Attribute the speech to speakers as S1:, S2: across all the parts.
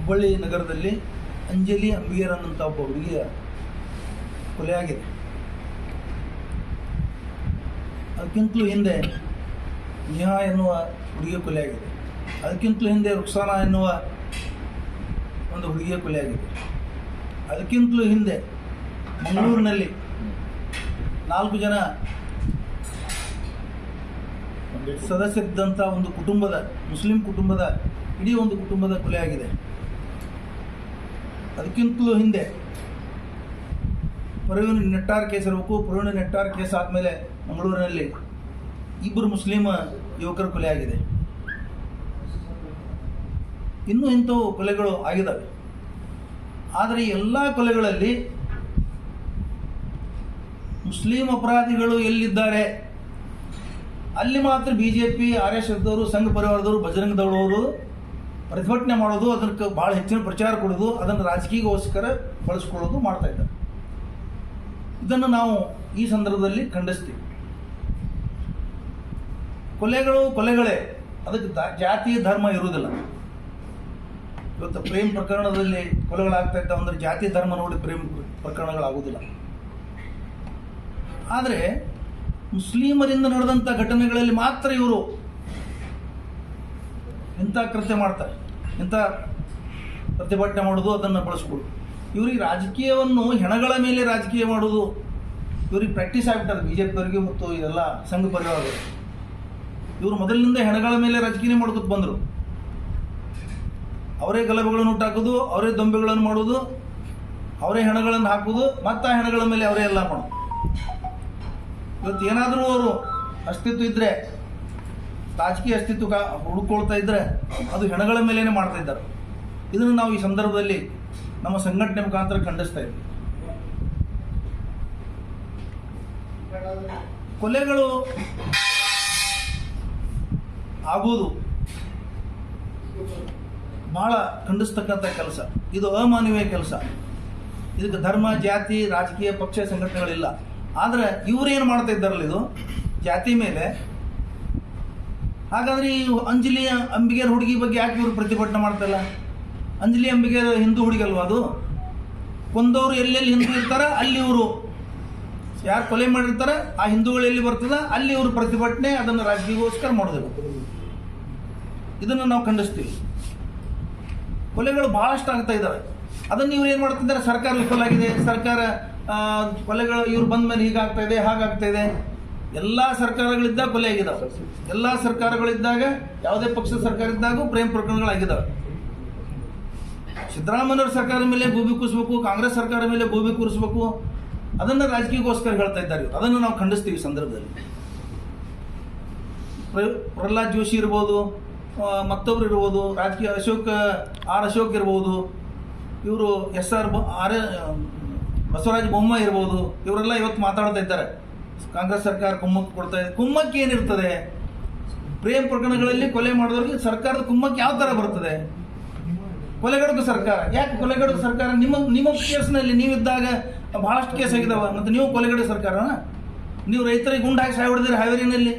S1: ಹುಬ್ಬಳ್ಳಿ ನಗರದಲ್ಲಿ ಅಂಜಲಿ ಅಂಬಿಗೇರ್ ಅನ್ನಂಥ ಒಬ್ಬ ಹುಡುಗಿಯ ಕೊಲೆಯಾಗಿದೆ ಅದಕ್ಕಿಂತಲೂ ಹಿಂದೆ ನಿಹಾ ಎನ್ನುವ ಹುಡುಗಿಯ ಕೊಲೆಯಾಗಿದೆ ಅದಕ್ಕಿಂತಲೂ ಹಿಂದೆ ರುಕ್ಸಾನಾ ಎನ್ನುವ ಒಂದು ಹುಡುಗಿಯ ಕೊಲೆಯಾಗಿದೆ ಅದಕ್ಕಿಂತಲೂ ಹಿಂದೆ ಮಂಗಳೂರಿನಲ್ಲಿ ನಾಲ್ಕು ಜನ ಸದಸ್ಯರಿದ್ದಂಥ ಒಂದು ಕುಟುಂಬದ, ಮುಸ್ಲಿಂ ಕುಟುಂಬದ, ಇಡೀ ಒಂದು ಕುಟುಂಬದ ಕೊಲೆಯಾಗಿದೆ ಅದಕ್ಕಿಂತಲೂ ಹಿಂದೆ ಪ್ರವೀಣ್ ನೆಟ್ಟಾರ್ ಕೇಸ್ ಇರಬೇಕು. ಪ್ರವೀಣ್ ನೆಟ್ಟಾರ್ ಕೇಸ್ ಆದಮೇಲೆ ಮಂಗಳೂರಿನಲ್ಲಿ ಇಬ್ಬರು ಮುಸ್ಲಿಂ ಯುವಕರ ಕೊಲೆ ಆಗಿದೆ. ಇನ್ನೂ ಇಂಥವು ಕೊಲೆಗಳು ಆಗಿದ್ದಾವೆ ಆದರೆ ಎಲ್ಲ ಕೊಲೆಗಳಲ್ಲಿ ಮುಸ್ಲಿಂ ಅಪರಾಧಿಗಳು ಎಲ್ಲಿದ್ದಾರೆ? ಅಲ್ಲಿ ಮಾತ್ರ B J P R S ಎಸ್ದವರು ಸಂಘ ಪರಿವಾರದವರು, ಬಜರಂಗ ದಳವರು ಪ್ರತಿಭಟನೆ ಮಾಡೋದು, ಅದಕ್ಕೆ ಭಾಳ ಹೆಚ್ಚಿನ ಪ್ರಚಾರ ಕೊಡೋದು, ಅದನ್ನು ರಾಜಕೀಯಗೋಸ್ಕರ ಬಳಸ್ಕೊಳ್ಳೋದು ಮಾಡ್ತಾ ಇದ್ದಾರೆ. ಇದನ್ನು ನಾವು ಈ ಸಂದರ್ಭದಲ್ಲಿ ಖಂಡಿಸ್ತೀವಿ. ಕೊಲೆಗಳು ಕೊಲೆಗಳೇ. ಅದಕ್ಕೆ ಜಾತಿ, ಧರ್ಮ ಇರುವುದಿಲ್ಲ. ಇವತ್ತು ಪ್ರೇಮ್ ಪ್ರಕರಣದಲ್ಲಿ ಕೊಲೆಗಳಾಗ್ತಾ ಇದ್ದಾವೆ ಅಂದ್ರೆ ಜಾತಿ, ಧರ್ಮ ನೋಡಿ ಪ್ರೇಮ್ ಪ್ರಕರಣಗಳಾಗುವುದಿಲ್ಲ. ಆದರೆ ಮುಸ್ಲಿಮರಿಂದ ನಡೆದಂಥ ಘಟನೆಗಳಲ್ಲಿ ಮಾತ್ರ ಇವರು ಇಂಥ ಕೃತ್ಯ ಮಾಡ್ತಾರೆ. ಇಂಥ ಪ್ರತಿಭಟನೆ ಮಾಡೋದು, ಅದನ್ನು ಬಳಸ್ಕೊಳ್ಳೋದು ಇವ್ರಿಗೆ ರಾಜಕೀಯವನ್ನು ಹೆಣಗಳ ಮೇಲೆ ರಾಜಕೀಯ ಮಾಡೋದು, ಇವ್ರಿಗೆ ಪ್ರಾಕ್ಟೀಸ್ ಆಗ್ಬಿಟ್ಟಾರೆ ಬಿ ಜೆ ಪಿಯವರಿಗೆ ಮತ್ತು ಇದೆಲ್ಲ ಸಂಘ ಪರಿವಾರಗಳು ಇವರು ಮೊದಲಿನಿಂದ ಹೆಣಗಳ ಮೇಲೆ ರಾಜಕೀಯ ಮಾಡ್ಕೊತ ಬಂದರು. ಅವರೇ ಗಲಭೆಗಳನ್ನು ಹುಟ್ಟಾಕೋದು, ಅವರೇ ದೊಂಬೆಗಳನ್ನು ಮಾಡೋದು, ಅವರೇ ಹೆಣಗಳನ್ನು ಹಾಕೋದು, ಮತ್ತು ಆ ಹೆಣಗಳ ಮೇಲೆ ಅವರೇ ಎಲ್ಲ ಮಾಡೋದು. ಇವತ್ತು ಏನಾದರೂ ಅವರು ಅಸ್ತಿತ್ವ ಇದ್ದರೆ ರಾಜಕೀಯ ಅಸ್ತಿತ್ವ ಹುಡುಕೊಳ್ತಾ ಇದ್ದರೆ ಅದು ಹೆಣಗಳ ಮೇಲೇನೆ ಮಾಡ್ತಾ ಇದ್ದಾರೆ. ಇದನ್ನು ನಾವು ಈ ಸಂದರ್ಭದಲ್ಲಿ ನಮ್ಮ ಸಂಘಟನೆ ಮುಖಾಂತರ ಖಂಡಿಸ್ತಾ ಇದ್ವಿ. ಕೊಲೆಗಳು ಆಗುವುದು ಬಹಳ ಖಂಡಿಸ್ತಕ್ಕಂಥ ಕೆಲಸ. ಇದು ಅಮಾನವೀಯ ಕೆಲಸ. ಇದಕ್ಕೆ ಧರ್ಮ, ಜಾತಿ, ರಾಜಕೀಯ ಪಕ್ಷ, ಸಂಘಟನೆಗಳಿಲ್ಲ. ಆದರೆ ಏನು ಮಾಡ್ತಾ ಇದ್ದಾರಲ್ಲ ಇದು? ಜಾತಿ ಮೇಲೆ ಹಾಗಾದ್ರೆ ಈ ಅಂಜಲಿ ಅಂಬಿಗೇರ್ ಹುಡುಗಿ ಬಗ್ಗೆ ಯಾಕೆ ಇವರು ಪ್ರತಿಭಟನೆ ಮಾಡ್ತಾಯಿಲ್ಲ ಅಂಜಲಿ ಅಂಬಿಗೇರ್ ಹಿಂದೂ ಹುಡುಗಿ ಅಲ್ವಾ ಅದು? ಕೊಂದವರು ಎಲ್ಲೆಲ್ಲಿ ಹಿಂದೂ ಇರ್ತಾರ ಅಲ್ಲಿ ಇವರು. ಯಾರು ಕೊಲೆ ಮಾಡಿರ್ತಾರೆ ಆ ಹಿಂದೂಗಳು ಎಲ್ಲಿ ಬರ್ತದ ಅಲ್ಲಿ ಇವರು ಪ್ರತಿಭಟನೆ ಅದನ್ನು ರಾಜ್ಯಗೋಸ್ಕರ ಮಾಡೋದಿಲ್ಲ. ಇದನ್ನು ನಾವು ಖಂಡಿಸ್ತೀವಿ. ಕೊಲೆಗಳು ಬಹಳಷ್ಟು ಆಗ್ತಾ ಇದ್ದಾವೆ ಅದನ್ನು ಇವ್ರು ಏನು ಮಾಡ್ತಿದ್ದಾರೆ? ಸರ್ಕಾರ ವಿಫಲ ಆಗಿದೆ. ಸರ್ಕಾರ ಕೊಲೆಗಳು ಇವ್ರು ಬಂದ ಮೇಲೆ ಹೀಗಾಗ್ತಾ ಇದೆ, ಹಾಗಾಗ್ತಾ ಇದೆ. ಎಲ್ಲ ಸರ್ಕಾರಗಳಿದ್ದಾಗ ಕೊಲೆ ಆಗಿದ್ದಾವೆ ಎಲ್ಲ ಸರ್ಕಾರಗಳಿದ್ದಾಗ ಯಾವುದೇ ಪಕ್ಷದ ಸರ್ಕಾರ ಇದ್ದಾಗೂ ಪ್ರೇಮ ಪ್ರಕರಣಗಳಾಗಿದ್ದಾವೆ ಸಿದ್ದರಾಮಯ್ಯವ್ರ ಸರ್ಕಾರದ ಮೇಲೆ ಭೂಮಿ ಕೂರಿಸ್ಬೇಕು, ಕಾಂಗ್ರೆಸ್ ಸರ್ಕಾರ ಮೇಲೆ ಭೂಮಿ ಕೂರಿಸ್ಬೇಕು, ಅದನ್ನು ರಾಜಕೀಯಕ್ಕೋಸ್ಕರ ಹೇಳ್ತಾ ಇದ್ದಾರೆ. ಅದನ್ನು ನಾವು ಖಂಡಿಸ್ತೀವಿ ಸಂದರ್ಭದಲ್ಲಿ. ಪ್ರ- ಪ್ರಹ್ಲಾದ್ ಜೋಶಿ ಇರ್ಬೋದು ಮತ್ತೊಬ್ರು ಇರ್ಬೋದು, ರಾಜಕೀಯ ಅಶೋಕ್, ಆರ್ ಅಶೋಕ್ ಇರ್ಬೋದು, ಇವರು S R R Basavaraj Bommai ಇರ್ಬೋದು, ಇವರೆಲ್ಲ ಇವತ್ತು ಮಾತಾಡ್ತಾ ಇದ್ದಾರೆ. ಕಾಂಗ್ರೆಸ್ ಸರ್ಕಾರ ಕುಮ್ಮಕ್ಕು ಕೊಡ್ತಾ ಇದೆ. ಕುಮ್ಮಕ್ಕೆ ಏನಿರ್ತದೆ? ಪ್ರೇಮ್ ಪ್ರಕರಣಗಳಲ್ಲಿ ಕೊಲೆ ಮಾಡಿದವ್ರಿಗೆ ಸರ್ಕಾರದ ಕುಮ್ಮಕ್ಕೆ ಯಾವ ತರ ಬರ್ತದೆ? ಕೊಲೆಗಡಕ ಸರ್ಕಾರ. ಯಾಕೆ ಕೊಲೆಗಡಕ ಸರ್ಕಾರ? ನಿಮ್ಮ ನಿಮ್ಮ ಕೇಸ್ನಲ್ಲಿ ನೀವಿದ್ದಾಗ ಬಹಳಷ್ಟು ಕೇಸ್ ಆಗಿದಾವ. ಮತ್ತು ನೀವು ಕೊಲೆಗಡೆ ಸರ್ಕಾರನ? ನೀವು ರೈತರಿಗೆ ಗುಂಡು ಹಾಕಿ ಸಾಯಿ ಹೊಡೆದಿರಿ ಹಾವೇರಿನಲ್ಲಿ.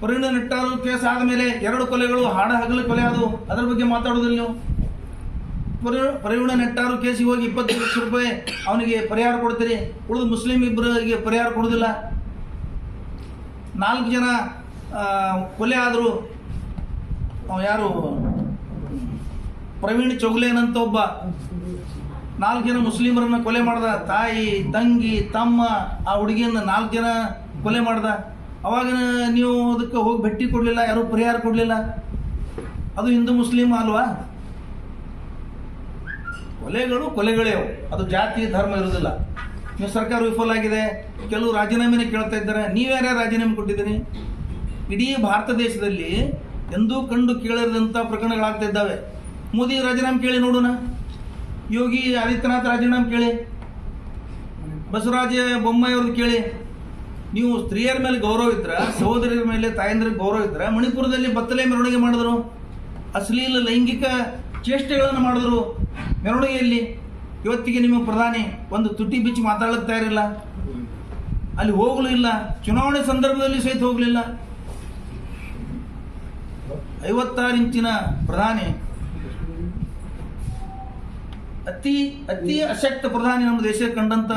S1: ಪರಿಣಾಮ ನಿಟ್ಟಾರು ಕೇಸ್ ಆದಮೇಲೆ ಎರಡು ಕೊಲೆಗಳು ಹಾಡ ಹಗಲು ಕೊಲೆ ಅದು ಅದರ ಬಗ್ಗೆ ಮಾತಾಡೋದಿಲ್ಲ ನೀವು. ಪರಿ- ಪರಿವೀಣ ನೆಟ್ಟಾರು ಕೇಸಿಗೆ ಹೋಗಿ ಇಪ್ಪತ್ತು ಲಕ್ಷ ರೂಪಾಯಿ ಅವನಿಗೆ ಪರಿಹಾರ ಕೊಡ್ತೀರಿ? ಉಳಿದು ಮುಸ್ಲಿಂ ಇಬ್ಬರಿಗೆ ಪರಿಹಾರ ಕೊಡೋದಿಲ್ಲ. ನಾಲ್ಕು ಜನ ಕೊಲೆ ಆದರೂ. ಯಾರು? ಪ್ರವೀಣ್ ಚೌಗ್ಲೇನಂತ ಒಬ್ಬ. ನಾಲ್ಕು ಜನ ಮುಸ್ಲಿಮರನ್ನ ಕೊಲೆ ಮಾಡ್ದ. ತಾಯಿ, ತಂಗಿ, ತಮ್ಮ, ಆ ಹುಡುಗಿಯನ್ನು ನಾಲ್ಕು ಜನ ಕೊಲೆ ಮಾಡ್ದ. ಅವಾಗ ನೀವು ಅದಕ್ಕೆ ಹೋಗಿ ಭೇಟಿ ಕೊಡಲಿಲ್ಲ, ಯಾರೂ ಪರಿಹಾರ ಕೊಡಲಿಲ್ಲ. ಅದು ಹಿಂದೂ ಮುಸ್ಲಿಂ ಅಲ್ವಾ? ಕೊಲೆಗಳು ಕೊಲೆಗಳೇ ಅದು ಜಾತಿ, ಧರ್ಮ ಇರೋದಿಲ್ಲ ನೀವು ಸರ್ಕಾರ ವಿಫಲ ಆಗಿದೆ. ಕೆಲವು ರಾಜೀನಾಮೆನೇ ಕೇಳ್ತಾ ಇದ್ದಾರೆ. ನೀವ್ಯಾರ್ಯಾರು ರಾಜೀನಾಮೆ ಕೊಟ್ಟಿದ್ದೀರಿ? ಇಡೀ ಭಾರತ ದೇಶದಲ್ಲಿ ಎಂದೂ ಕಂಡು ಕೇಳಿರದಂಥ ಪ್ರಕರಣಗಳಾಗ್ತಾ ಇದ್ದಾವೆ. ಮೋದಿ ರಾಜೀನಾಮೆ ಕೇಳಿ ನೋಡೋಣ. ಯೋಗಿ ಆದಿತ್ಯನಾಥ್ ರಾಜೀನಾಮೆ ಕೇಳಿ. ಬಸವರಾಜ ಬೊಮ್ಮಾಯಿ ಅವ್ರದ್ದು ಕೇಳಿ. ನೀವು ಸ್ತ್ರೀಯರ ಮೇಲೆ ಗೌರವ ಇದ್ರೆ ಸಹೋದರಿಯರ ಮೇಲೆ ತಾಯಂದ್ರಿಗೆ ಗೌರವ ಇದ್ರೆ, ಮಣಿಪುರದಲ್ಲಿ ಬತ್ತಲೆ ಮೆರವಣಿಗೆ ಮಾಡಿದ್ರು. ಅಶ್ಲೀಲ ಲೈಂಗಿಕ ಚೇಷ್ಟೆಗಳನ್ನು ಮಾಡಿದ್ರು. ಮೆರವಣಿಗೆಯಲ್ಲಿ ಇವತ್ತಿಗೆ ನಿಮ್ಮ ಪ್ರಧಾನಿ ಒಂದು ತುಟಿ ಬಿಚ್ಚಿ ಮಾತಾಡಲಿಕ್ಕೆ ತಯಾರಿಲ್ಲ ಅಲ್ಲಿ ಹೋಗಲೂ ಇಲ್ಲ. ಚುನಾವಣೆ ಸಂದರ್ಭದಲ್ಲಿ ಸಹಿತ ಹೋಗಲಿಲ್ಲ. ಐವತ್ತಾರು ಇಂಚಿನ ಪ್ರಧಾನಿ, ಅತಿ ಅತಿ ಅಶಕ್ತ ಪ್ರಧಾನಿ ನಮ್ಮ ದೇಶ ಕಂಡಂತ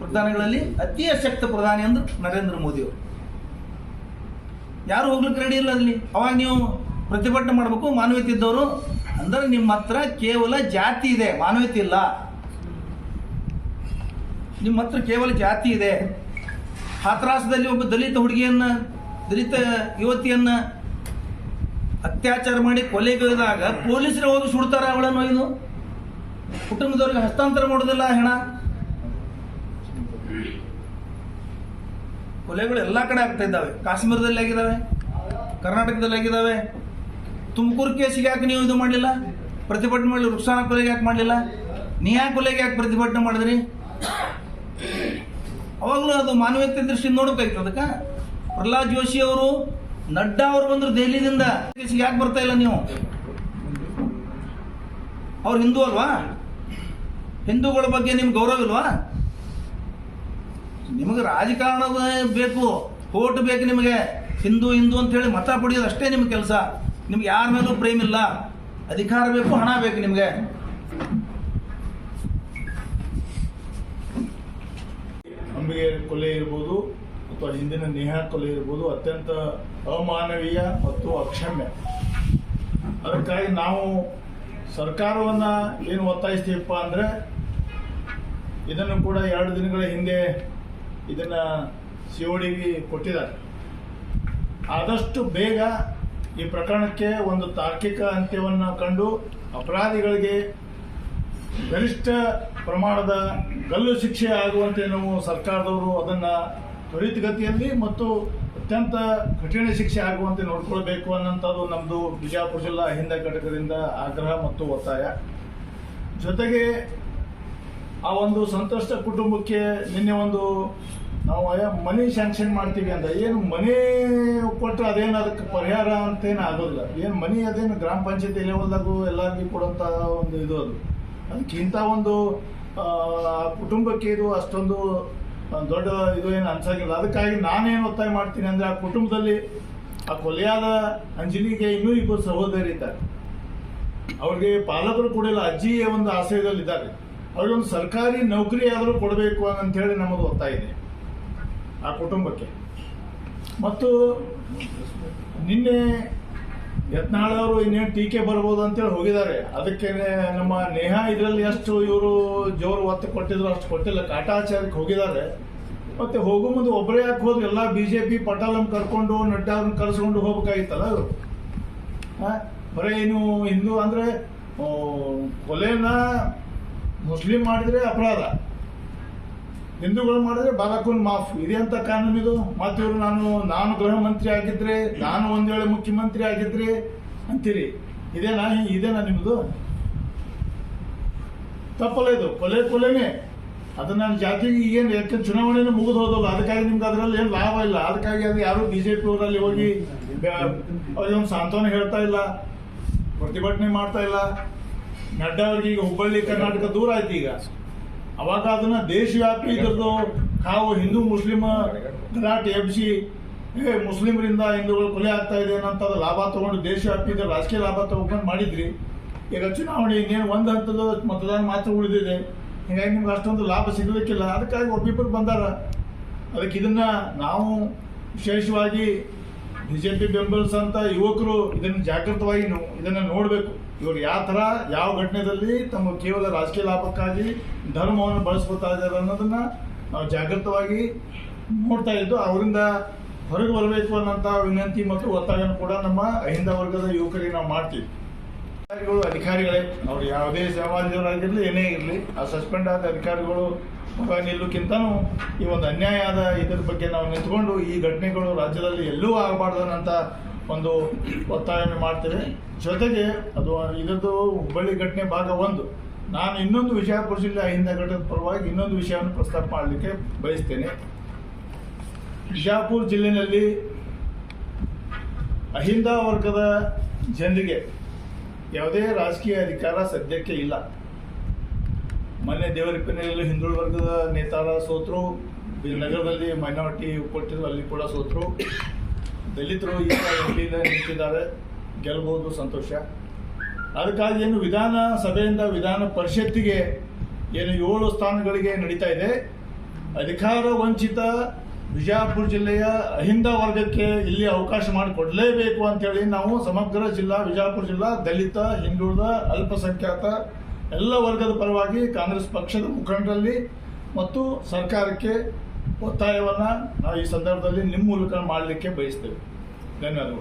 S1: ಪ್ರಧಾನಿಗಳಲ್ಲಿ ಅತಿ ಅಶಕ್ತ ಪ್ರಧಾನಿ ಅಂದ್ರೆ ನರೇಂದ್ರ ಮೋದಿ ಅವರು. ಯಾರು ಹೋಗ್ಲಿಕ್ಕೆ ರೆಡಿ ಇಲ್ಲ ಅಲ್ಲಿ? ಅವಾಗ ನೀವು ಪ್ರತಿಭಟನೆ ಮಾಡಬೇಕು, ಮಾನವೀಯತೆ ಇದ್ದವರು ಅಂದ್ರೆ ನಿಮ್ಮ ಹತ್ರ ಕೇವಲ ಜಾತಿ ಇದೆ, ಮಾನವೀಯತೆ ಇಲ್ಲ. ನಿಮ್ಮ ಹತ್ರ ಕೇವಲ ಜಾತಿ ಇದೆ. ಹಾತ್ರಾಸದಲ್ಲಿ ಒಬ್ಬ ದಲಿತ ಹುಡುಗಿಯನ್ನ, ದಲಿತ ಯುವತಿಯನ್ನ ಅತ್ಯಾಚಾರ ಮಾಡಿ ಕೊಲೆಗೈದಾಗ ಪೊಲೀಸರು ಹೋಗಿ ಸುಡ್ತಾರ ಅವಳನ್ನು ಇದು ಕುಟುಂಬದವ್ರಿಗೆ ಹಸ್ತಾಂತರ ಮಾಡೋದಿಲ್ಲ ಹೆಣ. ಕೊಲೆಗಳು ಎಲ್ಲ ಕಡೆ ಆಗ್ತಾ ಇದ್ದಾವೆ. ಕಾಶ್ಮೀರದಲ್ಲಿ ಆಗಿದ್ದಾವೆ, ಕರ್ನಾಟಕದಲ್ಲಿ ಆಗಿದ್ದಾವೆ. ತುಮಕೂರು ಕೇಸಿಗೆ ಯಾಕೆ ನೀವು ಇದು ಮಾಡಲಿಲ್ಲ? ಪ್ರತಿಭಟನೆ ಮಾಡಿ ರುಕ್ಸಾನ ಕೊಲೆಗೆ ಯಾಕೆ ಮಾಡಲಿಲ್ಲ? ನೀ ಯಾಕೆ ಕೊಲೆಗೆ ಯಾಕೆ ಪ್ರತಿಭಟನೆ ಮಾಡಿದ್ರಿ? ಅವಾಗಲೂ ಅದು ಮಾನವೀಯತೆ ದೃಷ್ಟಿಯಿಂದ ನೋಡ್ಬೇಕಾಯ್ತು ಅದಕ್ಕೆ. ಪ್ರಹ್ಲಾದ್ ಜೋಶಿ ಅವರು, ನಡ್ಡಾ ಅವರು ಬಂದರು ದೆಹಲಿದಿಂದ. ಕೇಸಿಗೆ ಯಾಕೆ ಬರ್ತಾ ಇಲ್ಲ ನೀವು? ಅವ್ರು ಹಿಂದೂ ಅಲ್ವಾ? ಹಿಂದೂಗಳ ಬಗ್ಗೆ ನಿಮ್ಗೆ ಗೌರವ ಇಲ್ವಾ? ನಿಮಗೆ ರಾಜಕಾರಣದ ಬೇಕು ಓಟ್ ಬೇಕು ನಿಮಗೆ. ಹಿಂದೂ ಹಿಂದೂ ಅಂತ ಹೇಳಿ ಮತ ಪಡೆಯೋದು ಅಷ್ಟೇ ನಿಮ್ಮ ಕೆಲಸ. ನಿಮ್ಗೆ ಯಾರ ಮೇಲೂ ಪ್ರೇಮ ಇಲ್ಲ. ಅಧಿಕಾರ ಬೇಕು, ಹಣ ಬೇಕು ನಿಮಗೆ.
S2: ಅಂಬಿಗೆ ಕೊಲೆ ಇರ್ಬೋದು ಅಥವಾ ಹಿಂದಿನ ನೇಹಾ ಕೊಲೆ ಇರ್ಬೋದು ಅತ್ಯಂತ ಅಮಾನವೀಯ ಮತ್ತು ಅಕ್ಷಮ್ಯ. ಅದಕ್ಕಾಗಿ ನಾವು ಸರ್ಕಾರವನ್ನ ಏನು ಒತ್ತಾಯಿಸ್ತೀವಪ್ಪ ಅಂದ್ರೆ ಇದನ್ನು ಕೂಡ ಎರಡು ದಿನಗಳ ಹಿಂದೆ ಇದನ್ನ ಸಿಒಡಿಗೆ ಕೊಟ್ಟಿದ್ದಾರೆ. ಆದಷ್ಟು ಬೇಗ ಈ ಪ್ರಕರಣಕ್ಕೆ ಒಂದು ತಾರ್ಕಿಕ ಅಂತ್ಯವನ್ನು ಕಂಡು ಅಪರಾಧಿಗಳಿಗೆ ಗರಿಷ್ಠ ಪ್ರಮಾಣದ ಗಲ್ಲು ಶಿಕ್ಷೆ ಆಗುವಂತೆ ನಾವು ಸರ್ಕಾರದವರು ಅದನ್ನು ತ್ವರಿತಗತಿಯಲ್ಲಿ ಮತ್ತು ಅತ್ಯಂತ ಕಠಿಣ ಶಿಕ್ಷೆ ಆಗುವಂತೆ ನೋಡ್ಕೊಳ್ಬೇಕು ಅನ್ನೋಂಥದ್ದು ನಮ್ಮದು ಬಿಜಾಪುರ ಜಿಲ್ಲಾ ಹಿಂದೆ ಘಟಕದಿಂದ ಆಗ್ರಹ ಮತ್ತು ಒತ್ತಾಯ. ಜೊತೆಗೆ ಆ ಒಂದು ಸಂತ್ರಸ್ತ ಕುಟುಂಬಕ್ಕೆ ನಿನ್ನೆ ಒಂದು ನಾವು ಮನಿ ಸ್ಯಾಂಕ್ಷನ್ ಮಾಡ್ತೀವಿ ಅಂತ. ಏನು ಮನೆ ಕೊಟ್ಟರೆ ಅದೇನು ಅದಕ್ಕೆ ಪರಿಹಾರ ಅಂತೇನು ಆಗೋಲ್ಲ ಏನು ಮನಿ ಅದೇನು ಗ್ರಾಮ ಪಂಚಾಯತಿ ಲೆವೆಲ್ದಾಗೂ ಎಲ್ಲರಿಗೂ ಕೊಡೋಂಥ ಒಂದು ಇದು ಅದು. ಅದಕ್ಕಿಂತ ಒಂದು ಕುಟುಂಬಕ್ಕೆ ಇದು ಅಷ್ಟೊಂದು ದೊಡ್ಡ ಇದು ಏನು ಅನ್ಸಾಗಿಲ್ಲ. ಅದಕ್ಕಾಗಿ ನಾನೇನು ಒತ್ತಾಯ ಮಾಡ್ತೀನಿ ಅಂದರೆ ಆ ಕುಟುಂಬದಲ್ಲಿ ಆ ಕೊಲೆಯಾದ ಅಂಜಲಿಗೆ ಇನ್ನೂ ಇಬ್ಬರು ಸಹೋದರಿ ಇದ್ದಾರೆ ಅವ್ರಿಗೆ ಪಾಲಕರು ಕೊಡಿಲ್ಲ ಅಜ್ಜಿಯ ಒಂದು ಆಶ್ರಯದಲ್ಲಿದ್ದಾರೆ. ಅವ್ರಿಗೆ ಒಂದು ಸರ್ಕಾರಿ ನೌಕರಿ ಆದರೂ ಕೊಡಬೇಕು ಅಂತ ಹೇಳಿ ನಮ್ಮದು ಒತ್ತಾಯ ಇದೆ. ಆ ಕುಟುಂಬಕ್ಕೆ. ಮತ್ತು ನಿನ್ನೆ ಯತ್ನಾಳ್ ಅವರು ಇನ್ನೇನು ಟೀಕೆ ಬರ್ಬೋದು ಅಂತೇಳಿ ಹೋಗಿದ್ದಾರೆ. ಅದಕ್ಕೆ ನಮ್ಮ ನೇಹಾ ಇದರಲ್ಲಿ ಎಷ್ಟು ಇವರು ಜೋರು ಒತ್ತು ಕೊಟ್ಟಿದ್ರು, ಅಷ್ಟು ಕೊಟ್ಟಿಲ್ಲ. ಕಾಟಾಚಾರಕ್ಕೆ ಹೋಗಿದ್ದಾರೆ. ಮತ್ತೆ ಹೋಗೋ ಮುಂದೆ ಒಬ್ಬರೇ ಯಾಕೆ ಹೋದ್ರು? ಎಲ್ಲ ಬಿ ಜೆ ಪಿ ಪಟಾಲಂ ಕರ್ಕೊಂಡು ನಡ್ಡಾ ಅವ್ರನ್ನ ಕರ್ಸ್ಕೊಂಡು ಹೋಗ್ಬೇಕಾಗಿತ್ತಲ್ಲ ಅವರು ಬರೇ ಏನು ಹಿಂದೂ ಅಂದ್ರೆ ಕೊಲೆನ ಮುಸ್ಲಿಂ ಮಾಡಿದ್ರೆ ಅಪರಾಧ. ಹಿಂದೂಗಳು ಮಾಡಿದ್ರೆ ಬಾಲಕೂನ್ ಮಾಫ್. ಇದೆ ಅಂತ ಕಾನೂನು ಇದು. ಮತ್ತೆ ಇವರು ನಾನು ನಾನು ಗೃಹ ಮಂತ್ರಿ ಆಗಿದ್ರೆ, ನಾನು ಒಂದ್ ವೇಳೆ ಮುಖ್ಯಮಂತ್ರಿ ಆಗಿದ್ರೆ ಅಂತೀರಿ. ಇದೇನಾ? ಇದೇನಾ ನಿಮ್ದು? ತಪ್ಪಲ್ಲ ಇದು. ಕೊಲೆ, ಕೊಲೆನೇ. ಅದು ನಾನು ಜಾತಿಗೆ ಏನು ಯಾಕೆ ಚುನಾವಣೆನೂ ಮುಗಿದು ಹೋದಲ್ಲ ಅದಕ್ಕಾಗಿ ನಿಮ್ಗೆ ಅದರಲ್ಲಿ ಏನು ಲಾಭ ಇಲ್ಲ. ಅದಕ್ಕಾಗಿ ಅದು ಯಾರು ಬಿಜೆಪಿ ಅವರಲ್ಲಿ ಹೋಗಿ ಅವ್ರಿಗೊಂದು ಅವ್ರಿಗೆ ಸಾಂತ್ವನ ಹೇಳ್ತಾ ಇಲ್ಲ. ಪ್ರತಿಭಟನೆ ಮಾಡ್ತಾ ಇಲ್ಲ. ನಡ್ಡಾ ಅವ್ರಿಗೆ ಈಗ ಹುಬ್ಬಳ್ಳಿ, ಕರ್ನಾಟಕ ದೂರ ಆಯ್ತು ಈಗ. ಅವಾಗ ಅದನ್ನ ದೇಶವ್ಯಾಪಿ ಇದ್ರದ್ದು ಕಾವು ಹಿಂದೂ ಮುಸ್ಲಿಂ ಗಲಾಟೆ ಎಬ್ಸಿ ಏ, ಮುಸ್ಲಿಮರಿಂದ ಹಿಂದೂಗಳು ಕೊಲೆ ಆಗ್ತಾ ಇದೆ ಅಂತ ಲಾಭ ತಗೊಂಡು ದೇಶವ್ಯಾಪಿ ಇದ್ರ ರಾಜಕೀಯ ಲಾಭ ತಗೊಂಡು ಮಾಡಿದ್ರಿ. ಈಗ ಚುನಾವಣೆ ಇನ್ನೇನು ಒಂದು ಹಂತದ ಮತದಾನ ಮಾತ್ರ ಉಳಿದಿದೆ. ಹೀಗಾಗಿ ನಿಮ್ಗೆ ಅಷ್ಟೊಂದು ಲಾಭ ಸಿಗಲಿಕ್ಕಿಲ್ಲ. ಅದಕ್ಕಾಗಿ ಒಬ್ಬಿಬ್ಬರು ಬಂದಾರ. ಅದಕ್ಕೆ ಇದನ್ನ ನಾವು ವಿಶೇಷವಾಗಿ ಬಿಜೆಪಿ ಬೆಂಬಲಿಸಂತ ಯುವಕರು ಇದನ್ನು ಜಾಗೃತವಾಗಿ ಇದನ್ನ ನೋಡಬೇಕು. ಇವರು ಯಾವ ತರ ಯಾವ ಘಟನೆಯಲ್ಲಿ ತಮ್ಮ ಕೇವಲ ರಾಜಕೀಯ ಲಾಭಕ್ಕಾಗಿ ಧರ್ಮವನ್ನು ಬಳಸ್ಕೊತಾ ಇದ್ದಾರೆ ಅನ್ನೋದನ್ನ ನಾವು ಜಾಗೃತವಾಗಿ ನೋಡ್ತಾ ಇದ್ದು, ಅವರಿಂದ ಹೊರಗೆ ಬರಬೇಕು ಅನ್ನೋಂಥ ವಿನಂತಿ ಮತ್ತು ಒತ್ತಾಯವನ್ನು ಕೂಡ ನಮ್ಮ ಅಹಿಂದ ವರ್ಗದ ಯುವಕರಿಗೆ ನಾವು ಮಾಡ್ತೀವಿ. ಅಧಿಕಾರಿಗಳು, ಅಧಿಕಾರಿಗಳೇ, ಅವ್ರು ಯಾವುದೇ ಸಮಾಜದವರಾಗಿರ್ಲಿ ಏನೇ ಇರಲಿ, ಆ ಸಸ್ಪೆಂಡ್ ಆದ ಅಧಿಕಾರಿಗಳು ನಿಲ್ಲಕ್ಕಿಂತನೂ ಈ ಒಂದು ಅನ್ಯಾಯ ಆದ ಇದ್ರ ಬಗ್ಗೆ ನಾವು ನಿಂತ್ಕೊಂಡು ಈ ಘಟನೆಗಳು ರಾಜ್ಯದಲ್ಲಿ ಎಲ್ಲೂ ಆಗಬಾರ್ದನ್ನಂತ ಒಂದು ಒತ್ತಾಯವನ್ನು ಮಾಡ್ತೇವೆ. ಜೊತೆಗೆ ಅದು ಇದರದ್ದು ಹುಬ್ಬಳ್ಳಿ ಘಟನೆ ಭಾಗ ಒಂದು. ನಾನು ಇನ್ನೊಂದು ವಿಜಯಪುರ ಜಿಲ್ಲೆ ಅಹಿಂದ ಘಟನೆ ಪರವಾಗಿ ಇನ್ನೊಂದು ವಿಷಯವನ್ನು ಪ್ರಸ್ತಾಪ ಮಾಡಲಿಕ್ಕೆ ಬಯಸ್ತೇನೆ. ಬಿಜಾಪುರ ಜಿಲ್ಲೆಯಲ್ಲಿ ಅಹಿಂದ ವರ್ಗದ ಜನರಿಗೆ ಯಾವುದೇ ರಾಜಕೀಯ ಅಧಿಕಾರ ಸದ್ಯಕ್ಕೆ ಇಲ್ಲ. ಮೊನ್ನೆ ದೇವರಿಪ್ಪನೆಯಲ್ಲಿ ಹಿಂದುಳಿದ ವರ್ಗದ ನೇತಾರ ಸೋತರು, ನಗರದಲ್ಲಿ ಮೈನಾರಿಟಿ ಕೊಟ್ಟಿದ್ರು ಅಲ್ಲಿ ಕೂಡ ಸೋತರು. ದಲಿತರು ಈಗ ನಿಂತಿದ್ದಾರೆ. ಗೆಲ್ಬಹುದು ಸಂತೋಷ. ಅದಕ್ಕಾಗಿ ಏನು ವಿಧಾನ ಸಭೆಯಿಂದ ವಿಧಾನ ಪರಿಷತ್ತಿಗೆ ಏನು ಏಳು ಸ್ಥಾನಗಳಿಗೆ ನಡೀತಾ ಇದೆ. ಅಧಿಕಾರ ವಂಚಿತ ಬಿಜಾಪುರ ಜಿಲ್ಲೆಯ ಅಹಿಂದ ವರ್ಗಕ್ಕೆ ಇಲ್ಲಿ ಅವಕಾಶ ಮಾಡಿಕೊಡಲೇಬೇಕು ಅಂತೇಳಿ ನಾವು ಸಮಗ್ರ ಜಿಲ್ಲಾ, ಬಿಜಾಪುರ ಜಿಲ್ಲಾ, ದಲಿತ, ಹಿಂದುಳಿದ, ಅಲ್ಪಸಂಖ್ಯಾತ ಎಲ್ಲ ವರ್ಗದ ಪರವಾಗಿ ಕಾಂಗ್ರೆಸ್ ಪಕ್ಷದ ಮುಖಂಡರಲ್ಲಿ ಮತ್ತು ಸರ್ಕಾರಕ್ಕೆ ಒತ್ತಾಯವನ್ನು ನಾವು ಈ ಸಂದರ್ಭದಲ್ಲಿ ನಿಮ್ಮ ಮೂಲಕ ಮಾಡಲಿಕ್ಕೆ ಬಯಸ್ತೇವೆ. ಧನ್ಯವಾದಗಳು.